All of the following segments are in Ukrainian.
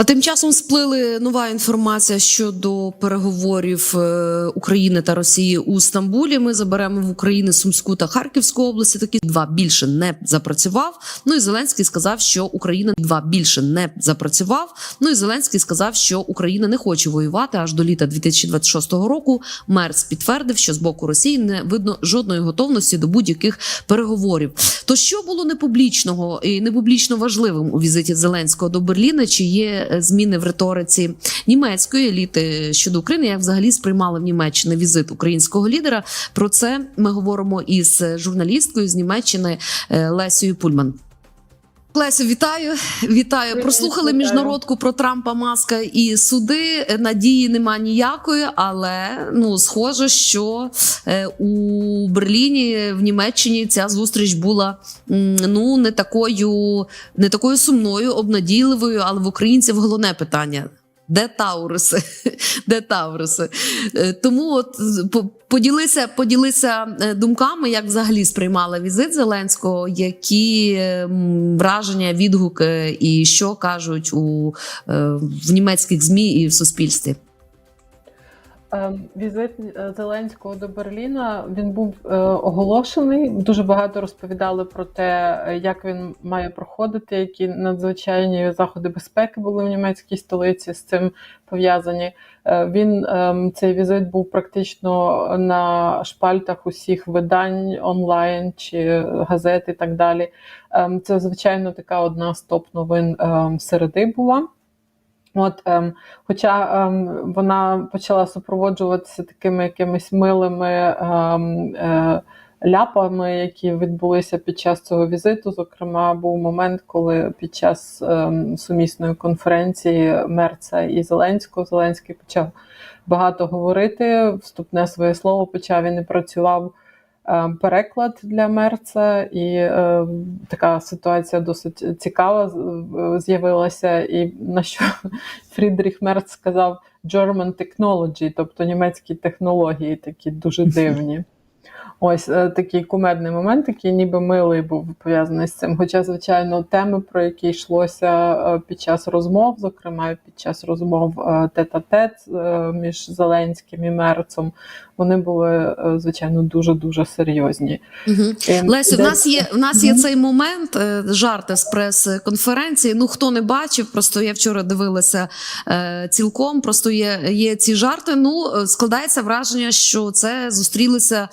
А тим часом сплили нова інформація щодо переговорів е, України та Росії у Стамбулі. Ми заберемо в Україну Сумську та Харківську області. Такі два більше не запрацював. Ну і Зеленський сказав, що Україна два більше не запрацював. Ну і Зеленський сказав, що Україна не хоче воювати аж до літа 2026 року. Мерц підтвердив, що з боку Росії не видно жодної готовності до будь-яких переговорів. То що було непублічного і непублічно важливим у візиті Зеленського до Берліна? Чи є зміни в риториці німецької еліти щодо України? Як взагалі сприймали в Німеччині візит українського лідера? Про це ми говоримо із журналісткою з Німеччини е, Лесією Пульман. Лесю, вітаю, вітаю. Прослухали міжнародку про Трампа, Маска і суди. Надії нема ніякої, але ну схоже, що е, у Берліні в Німеччині ця зустріч була ну не такою, не такою сумною, обнадійливою, але в українців головне питання. Де Тауруси? Де Тауруси? Е, Тому от по- поділися, поділися е, думками, як взагалі сприймала візит Зеленського, які е, враження, відгуки і що кажуть у в німецьких змі і в суспільстві. Е, Візит е, Зеленського до Берліна він був е, оголошений. Дуже багато розповідали про те, е, як він має проходити, які надзвичайні заходи безпеки були в німецькій столиці з цим пов'язані. Він ем, цей візит був практично на шпальтах усіх видань онлайн чи газет і так далі. Ем, Це звичайно така одна з топ новин ем, середи була. От, ем, хоча ем, вона почала супроводжуватися такими якимись милими ем, е, ляпами, які відбулися під час цього візиту. Зокрема, був момент, коли під час ем, сумісної конференції Мерца і Зеленського Зеленський почав багато говорити. Вступне своє слово почав і не працював. Е, Переклад для Мерца, і е, така ситуація досить цікава з'явилася. І на що Фрідріх Мерц сказав German technology, тобто німецькі технології, такі дуже дивні. Ось е, такий кумедний момент, який ніби милий був пов'язаний з цим. Хоча, звичайно, теми, про які йшлося е, під час розмов, зокрема під час розмов е, тет-а-тет е, між Зеленським і Мерцем, вони були, звичайно, дуже дуже серйозні. Угу. Ем, Лесю, в нас є в нас є Мгм. цей момент жарти з прес-конференції. Ну хто не бачив, просто я вчора дивилася цілком. Просто є, є ці жарти. Ну складається враження, що це зустрілися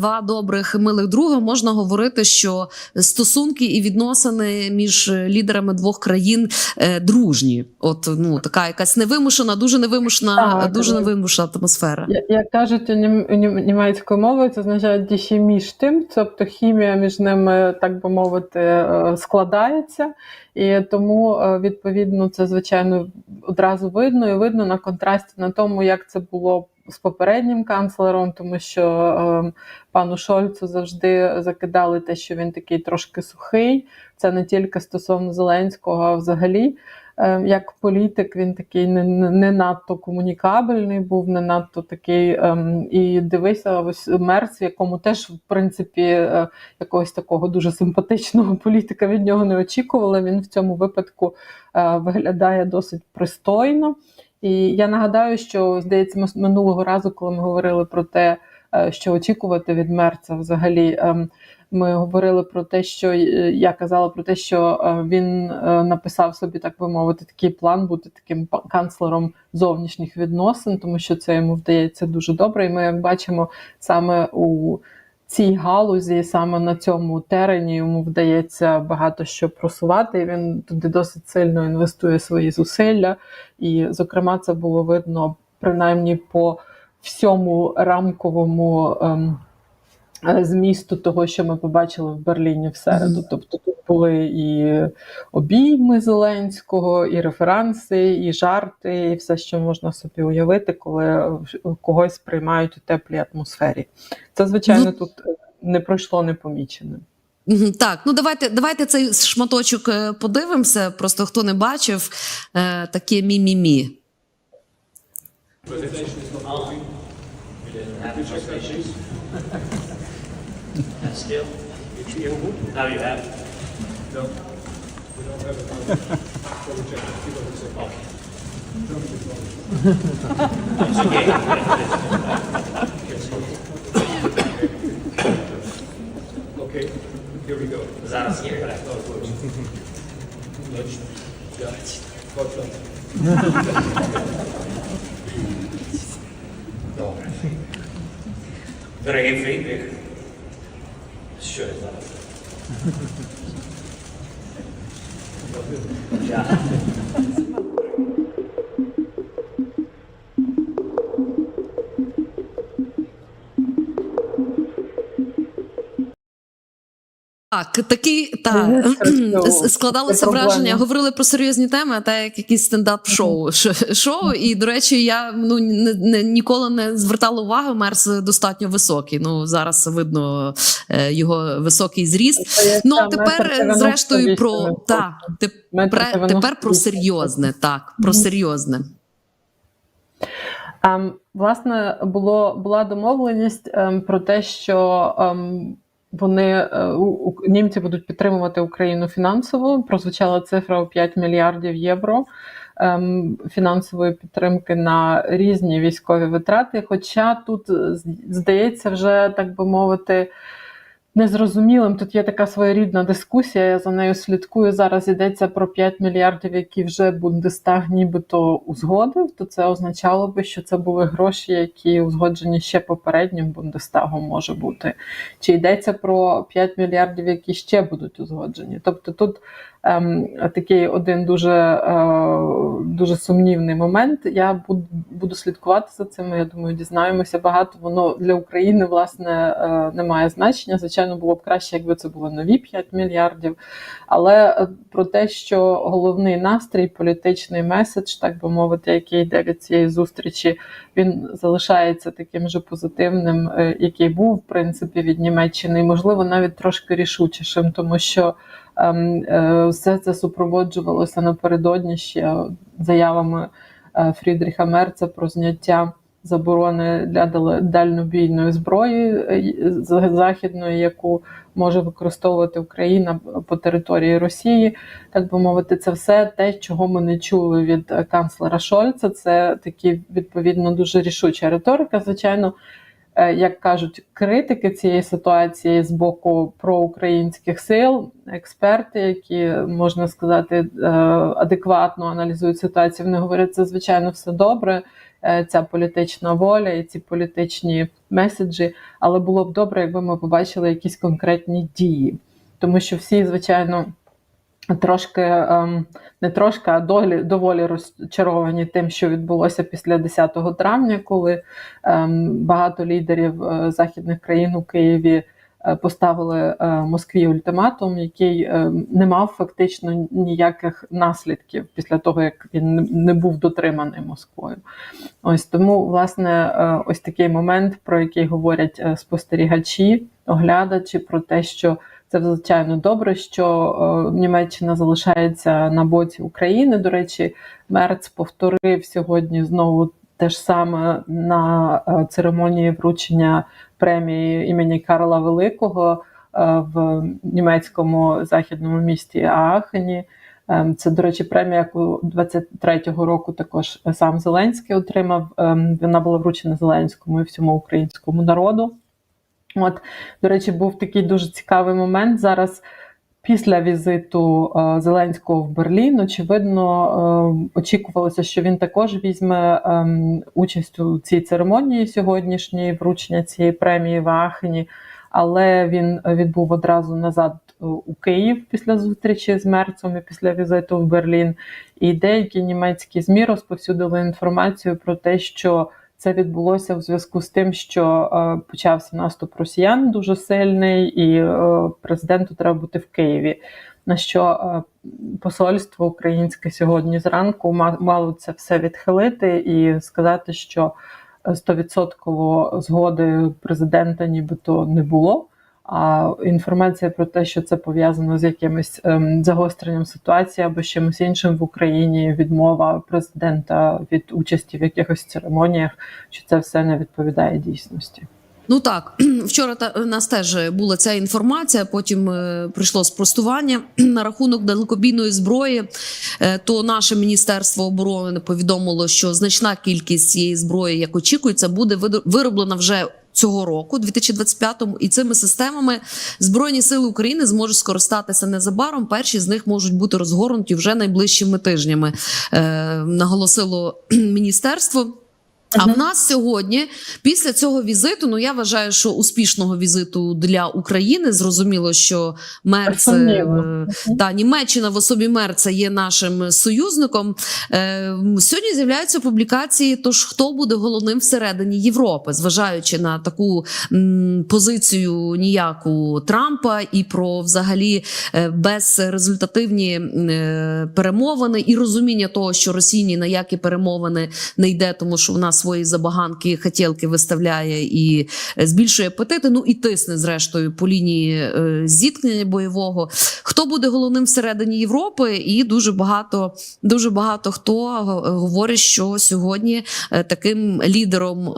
два добрих милих друга. Можна говорити, що стосунки і відносини між лідерами двох країн е, дружні. От ну така якась невимушена, дуже невимушена, Так, дуже невимушена атмосфера. Як кажуть нім- нім- німецькою мовою, це означає «die між тим, тобто хімія між ними, так би мовити, е, складається. І тому, е, відповідно, це звичайно одразу видно і видно на контрасті на тому, як це було з попереднім канцлером, тому що е, пану Шольцу завжди закидали те, що він такий трошки сухий. Це не тільки стосовно Зеленського, а взагалі. Е, Як політик він такий не, не, надто комунікабельний, був не надто такий. ем, і дивися, ось Мерц, якому теж, в принципі, е, якогось такого дуже симпатичного політика від нього не очікували. Він в цьому випадку е, виглядає досить пристойно. І я нагадаю, що здається, минулого разу, коли ми говорили про те, е, що очікувати від Мерца взагалі. ем, ми говорили про те, що е, я казала про те, що е, він написав собі, так би мовити, такий план бути таким канцлером зовнішніх відносин, тому що це йому вдається дуже добре. І ми, як бачимо, саме у цій галузі, саме на цьому терені йому вдається багато що просувати. І він туди досить сильно інвестує свої зусилля. І, зокрема, це було видно принаймні по всьому рамковому. Ем, змісту того, що ми побачили в Берліні в середу. Тобто тут були і обійми Зеленського, і референси, і жарти, і все, що можна собі уявити, коли е, когось приймають у теплій атмосфері. Це, звичайно, Ну, тут е, не пройшло непоміченим. Так, ну давайте, давайте цей шматочок е, подивимося. Просто хто не бачив е, таке мі-мі-мі. And still, now you have. Зараз є переклад. Добре. Дорогий Фрідріх, що я зараз? Я. Так, такий та Дуже красиво. складалося Це проблема. враження. Говорили про серйозні теми, а та як якісь стендап-шоу. Шоу. І до речі, я ну не, не ніколи не звертала увагу. Мерс достатньо високий. Ну зараз видно е, його високий зріст. Ну а тепер, зрештою, про та тепер, тепер про серйозне, так про серйозне. Ем, власне, було була домовленість ем, про те, що ем, вони е, у- німці будуть підтримувати Україну фінансово. Прозвучала цифра у 5 мільярдів євро ем, фінансової підтримки на різні військові витрати. Хоча тут е, здається, вже так би мовити. Незрозумілим тут є така своєрідна дискусія. Я за нею слідкую. Зараз йдеться про 5 мільярдів, які вже Бундестаг нібито узгодив. То це означало би, що це були гроші, які узгоджені ще попереднім Бундестагом може бути. Чи йдеться про 5 мільярдів, які ще будуть узгоджені? Тобто тут такий один дуже, е, дуже сумнівний момент. Я буду, слідкувати за цим. Я думаю, дізнаємося багато. Воно для України власне е, не має значення. Звичайно, було б краще, якби це було нові 5 мільярдів. Але е, про те, що головний настрій, політичний меседж, так би мовити, який йде від цієї зустрічі, він залишається таким же позитивним, який був в принципі від Німеччини, і можливо навіть трошки рішучішим, тому що ем, все це супроводжувалося напередодні ще заявами е, Фрідріха Мерца про зняття заборони для дал- дальнобійної зброї е, західної, яку може використовувати Україна по території Росії. Так би мовити, це все те, чого ми не чули від е, канцлера Шольца. Це такі відповідно дуже рішуча риторика. Звичайно, е, як кажуть критики цієї ситуації з боку проукраїнських сил, експерти, які можна сказати е, адекватно аналізують ситуацію, вони говорять, це звичайно все добре. е, Ця політична воля і ці політичні меседжі, але було б добре, якби ми побачили якісь конкретні дії, тому що всі, звичайно, трошки ем, не трошки, а долі доволі розчаровані тим, що відбулося після 10 травня, коли ем, багато лідерів е, західних країн у Києві е, поставили е, Москві ультиматум, який е, не мав фактично ніяких наслідків після того, як він не- був дотриманий Москвою. Ось тому, власне, ось такий момент, про який говорять спостерігачі, оглядачі, про те, що це звичайно добре, що е, Німеччина залишається на боці України. До речі, Мерц повторив сьогодні знову те ж саме на е, церемонії вручення премії імені Карла Великого е, в німецькому західному місті Аахені. Ем, Це, до речі, премія, яку 23-го року також сам Зеленський отримав. Ем, Вона була вручена Зеленському і всьому українському народу. От, до речі, був такий дуже цікавий момент зараз. Після візиту е, Зеленського в Берлін, очевидно, е, очікувалося, що він також візьме е, участь у цій церемонії сьогоднішній вручення цієї премії в Аахені, але він відбув одразу назад у Київ після зустрічі з Мерцем і після візиту в Берлін. І деякі німецькі змі розповсюдили інформацію про те, що це відбулося в зв'язку з тим, що е, почався наступ росіян дуже сильний, і е, президенту треба бути в Києві. На що е, посольство українське сьогодні зранку мало це все відхилити і сказати, що е, стовідсотково згоди президента нібито не було. А інформація про те, що це пов'язано з якимось ем, загостренням ситуації або з чимось іншим в Україні, відмова президента від участі в якихось церемоніях, що це все не відповідає дійсності. Ну так, вчора та нас теж була ця інформація. Потім е, прийшло спростування на рахунок далекобійної зброї. Е, то наше міністерство оборони повідомило, що значна кількість цієї зброї, як очікується, буде вироблена вже. Цього року, 2025-му, і цими системами збройні сили України зможуть скористатися незабаром. Перші з них можуть бути розгорнуті вже найближчими тижнями. Е, наголосило міністерство. А в нас сьогодні, після цього візиту, ну я вважаю, що успішного візиту для України зрозуміло, що Мерц е, та Німеччина в особі Мерца є нашим союзником. Е, сьогодні з'являються публікації. Тож хто буде головним всередині Європи, зважаючи на таку м, позицію ніяку Трампа і про взагалі е, безрезультативні е, перемовини і розуміння того, що Росії на які перемовини не йде, тому що вона свої забаганки, хотілки виставляє і е, збільшує апетити. Ну і тисне зрештою по лінії е, зіткнення бойового. Хто буде головним всередині Європи? І дуже багато, дуже багато хто говорить, що сьогодні е, таким лідером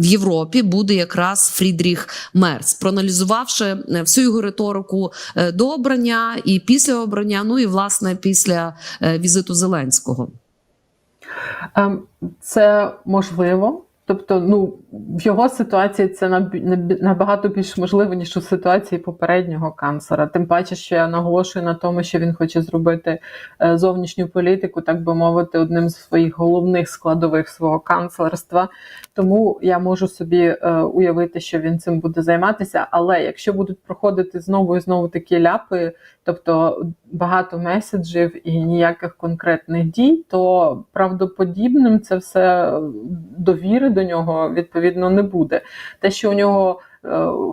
в Європі буде якраз Фрідріх Мерц, проаналізувавши всю його риторику до обрання і після обрання, ну і власне після візиту Зеленського. Ем, Це можливо. Тобто, ну, в його ситуації це наб- наб- набагато більш можливо, ніж у ситуації попереднього канцлера. Тим паче, що я наголошую на тому, що він хоче зробити е, зовнішню політику, так би мовити, одним з своїх головних складових свого канцлерства. Тому я можу собі е, уявити, що він цим буде займатися. Але якщо будуть проходити знову і знову такі ляпи, тобто багато меседжів і ніяких конкретних дій, то правдоподібним це все е, довіри до нього відповідно не буде. Те, що у нього е,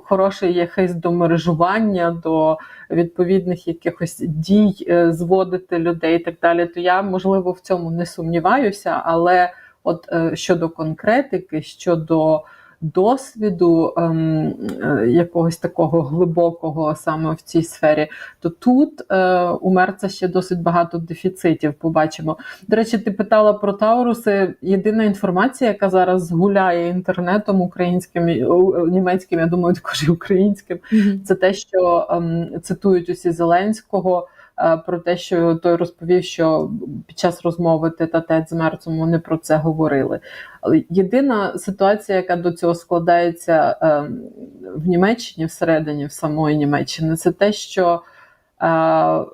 хороший є хист до мережування, до відповідних якихось дій, е, зводити людей і так далі, то я можливо в цьому не сумніваюся, але от е, щодо конкретики, щодо досвіду ем, е, якогось такого глибокого саме в цій сфері, то тут е, у Мерца ще досить багато дефіцитів. Побачимо. До речі, ти питала про Тауруси. Єдина інформація, яка зараз гуляє інтернетом українським німецьким, я думаю, також і українським, це те, що ем, цитують усі Зеленського. Е, Про те, що той розповів, що під час розмови тет-а-тет з Мерцем вони про це говорили. Єдина ситуація, яка до цього складається ем, в Німеччині, всередині в самої Німеччини, це те, що е,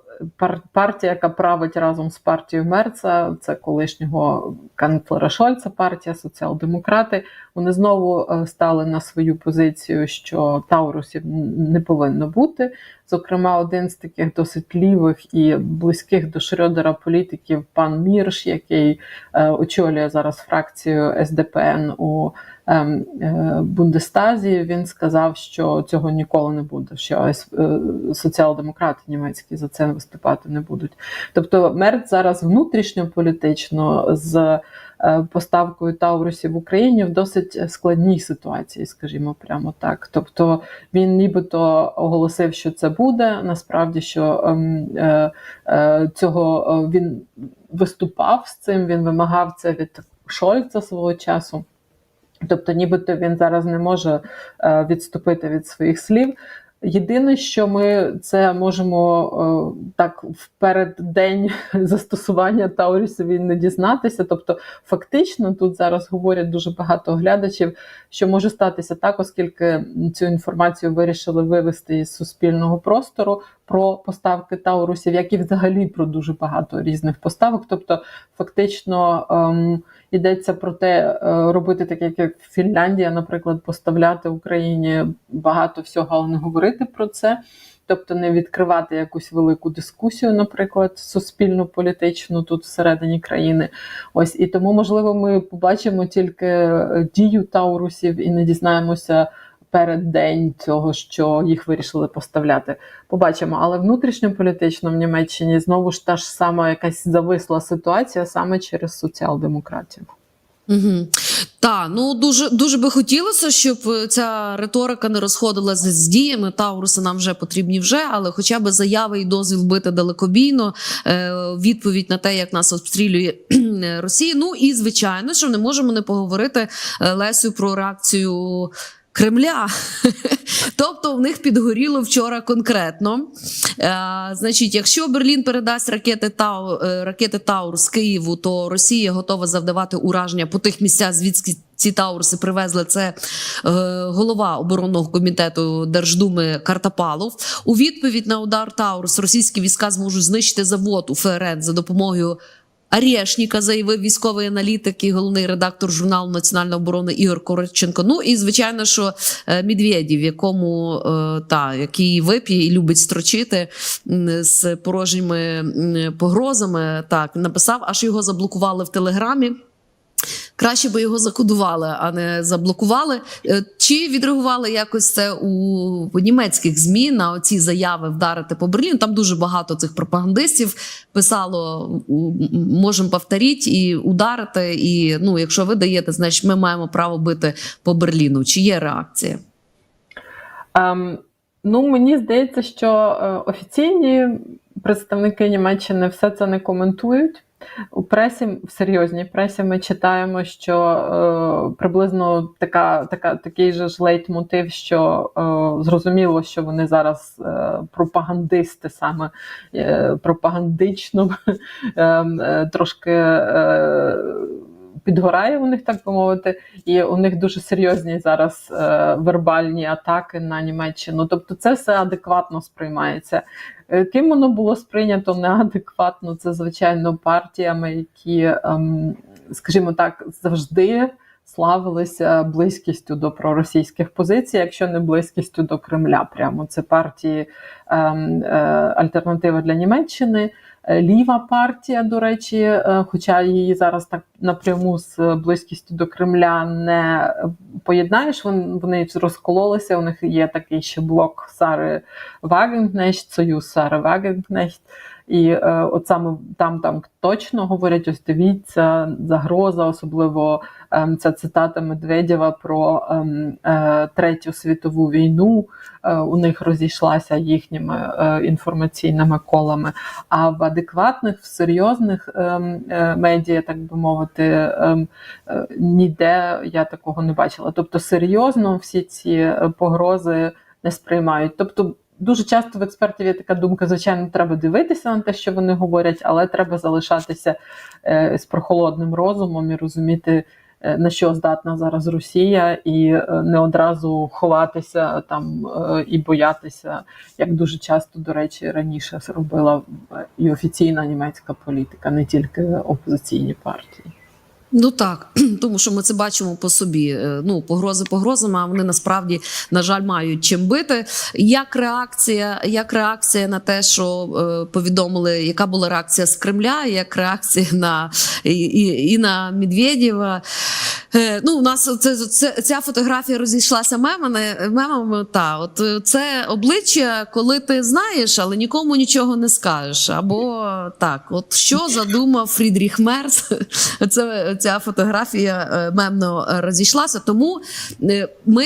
партія, яка править разом з партією Мерца, це колишнього канцлера Шольца, партія соціал-демократи. Вони знову е, стали на свою позицію, що Таурусів не повинно бути. Зокрема, один з таких досить лівих і близьких до Шрёдера політиків, пан Мірш, який е, очолює зараз фракцію СДПН у Бундестазі. Він сказав, що цього ніколи не буде. Що е, соціал-демократи німецькі за це виступати не будуть. Тобто, Мерц зараз внутрішньополітично з е, поставкою Таурусів в Україні в досить складній ситуації, скажімо прямо так. Тобто він нібито оголосив, що це буде. Насправді, що ем, е, е, цього е, він виступав з цим, він вимагав це від Шольца свого часу. Тобто, нібито він зараз не може е, відступити від своїх слів. Єдине, що ми це можемо е, так в переддень застосування Таурісові не дізнатися. Тобто, фактично, тут зараз говорять дуже багато глядачів, що може статися так, оскільки цю інформацію вирішили вивести із суспільного простору про поставки Таурусів, як і взагалі про дуже багато різних поставок. Тобто, фактично. Ем, Йдеться про те, е, робити таке, як Фінляндія, наприклад, поставляти Україні багато всього, але не говорити про це. Тобто не відкривати якусь велику дискусію, наприклад, суспільно-політичну тут всередині країни. Ось і тому, можливо, ми побачимо тільки е, дію Таурусів і не дізнаємося перед день цього, що їх вирішили поставляти. Побачимо, але внутрішньополітично в Німеччині знову ж та ж сама якась зависла ситуація саме через соціал-демократію. Угу. Та ну дуже дуже би хотілося, щоб е, ця риторика не розходилася з діями. Тауруси нам вже потрібні вже, але хоча б заяви і дозвіл бити далекобійно, е, відповідь на те, як нас обстрілює Росія. Ну і звичайно, що не можемо не поговорити е, Лесю про реакцію Кремля. Тобто в них підгоріло вчора конкретно. Е, значить, якщо Берлін передасть ракети Тау, е, ракети Таур з Києву, то Росія готова завдавати ураження по тих місцях, звідки ці Таурси привезли. Це е, голова оборонного комітету Держдуми Картапалов. У відповідь на удар Таурс російські війська зможуть знищити завод у ФРН за допомогою. Арєшніка заявив військовий аналітик і головний редактор журналу Національної оборони Ігор Коротченко. Ну і звичайно, що Медведів, якому е, та який вип'є і любить строчити з порожніми погрозами, так написав, аж його заблокували в телеграмі. Краще би його закодували, а не заблокували. Е, Чи відреагували якось це у німецьких змі на оці заяви вдарити по Берліну? Там дуже багато цих пропагандистів писало: можемо повторити і ударити. І ну, якщо ви даєте, значить ми маємо право бити по Берліну. Чи є реакція? Ем, ну, мені здається, що е, офіційні представники Німеччини все це не коментують. У пресі, в серйозній пресі, ми читаємо, що е, приблизно така, така, такий же ж лейтмотив, що е, зрозуміло, що вони зараз е, пропагандисти, саме е, пропагандично е, е, трошки. Е, Підгорає у них, так би мовити, і у них дуже серйозні зараз е, вербальні атаки на Німеччину. Тобто, це все адекватно сприймається. Е, Ким воно було сприйнято неадекватно, це звичайно партіями, які, ем, скажімо так, завжди славилися близькістю до проросійських позицій, якщо не близькістю до Кремля. Прямо це партії ем, е, Альтернатива для Німеччини. Е, Ліва партія, до речі, е, хоча її зараз так напряму з близькістю до Кремля не поєднаєш, вон- вони розкололися. У них є такий ще блок Сари Вагенкнехт, Союз Сари Вагенкнехт. І е, от саме там там точно говорять: ось дивіться, загроза, особливо ем, ця цитата Медведєва про ем, е, Третю світову війну. Е, у них розійшлася їхніми е, інформаційними колами. А в адекватних, в серйозних ем, е, медіа, так би мовити, ем, е, ніде я такого не бачила. Тобто, серйозно всі ці е, погрози не сприймають. Тобто, дуже часто в експертів є така думка: звичайно, треба дивитися на те, що вони говорять, але треба залишатися е, з прохолодним розумом і розуміти. е, На що здатна зараз Росія, і е, не одразу ховатися там і боятися, як дуже часто, до речі, раніше робила і офіційна німецька політика, не тільки опозиційні партії. Ну так, тому що ми це бачимо по собі. Е, Ну, погрози погрозами, а вони насправді, на жаль, мають чим бити. Як реакція, як реакція на те, що е, повідомили, яка була реакція з Кремля, як реакція на і, і, і на Медведєва? Е, ну, у нас це, це ця фотографія розійшлася мемами. Мемами, та от е, це обличчя, коли ти знаєш, але нікому нічого не скажеш. Або так, от що задумав Фрідріх Мерц? Це ця фотографія е, мемно е, розійшлася. Тому е, ми.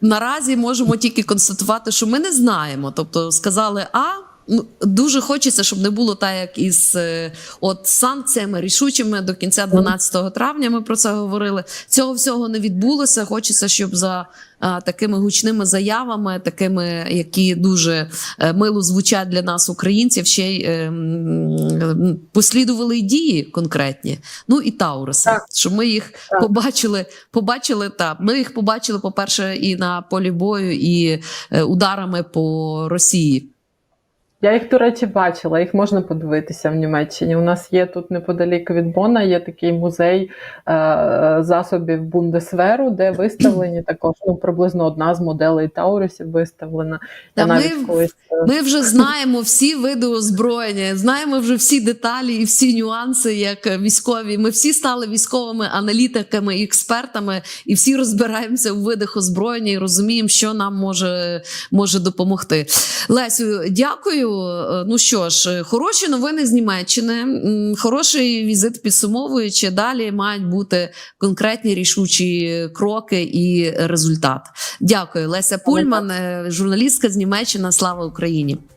Наразі можемо тільки констатувати, що ми не знаємо. Тобто сказали А. Ну, дуже хочеться, щоб не було так, як із е, от санкціями рішучими до кінця 12 травня. Ми про це говорили. Цього всього не відбулося. Хочеться, щоб за а, такими гучними заявами, такими, які дуже е, мило звучать для нас, українців, ще й е, м, послідували й дії конкретні. Ну і Тауруси, щоб ми їх Так. побачили. Побачили так. Ми їх побачили, по-перше, і на полі бою, і е, ударами по Росії. Я їх, до речі, бачила, їх можна подивитися в Німеччині. У нас є тут неподалік від Бона, є такий музей е, засобів Бундесверу, де виставлені також ну, приблизно одна з моделей Таурусів виставлена. Та Я навіть ми- колись е, Ми вже знаємо всі види озброєння, знаємо вже всі деталі і всі нюанси, як військові. Ми всі стали військовими аналітиками і експертами, і всі розбираємося у видах озброєння і розуміємо, що нам може, може допомогти. Лесю, дякую. Е, Ну що ж, хороші новини з Німеччини, хороший візит підсумовуючи. Далі мають бути конкретні рішучі кроки і результат. Дякую, Леся Пульман, е, журналістка з Німеччини. Слава Україні!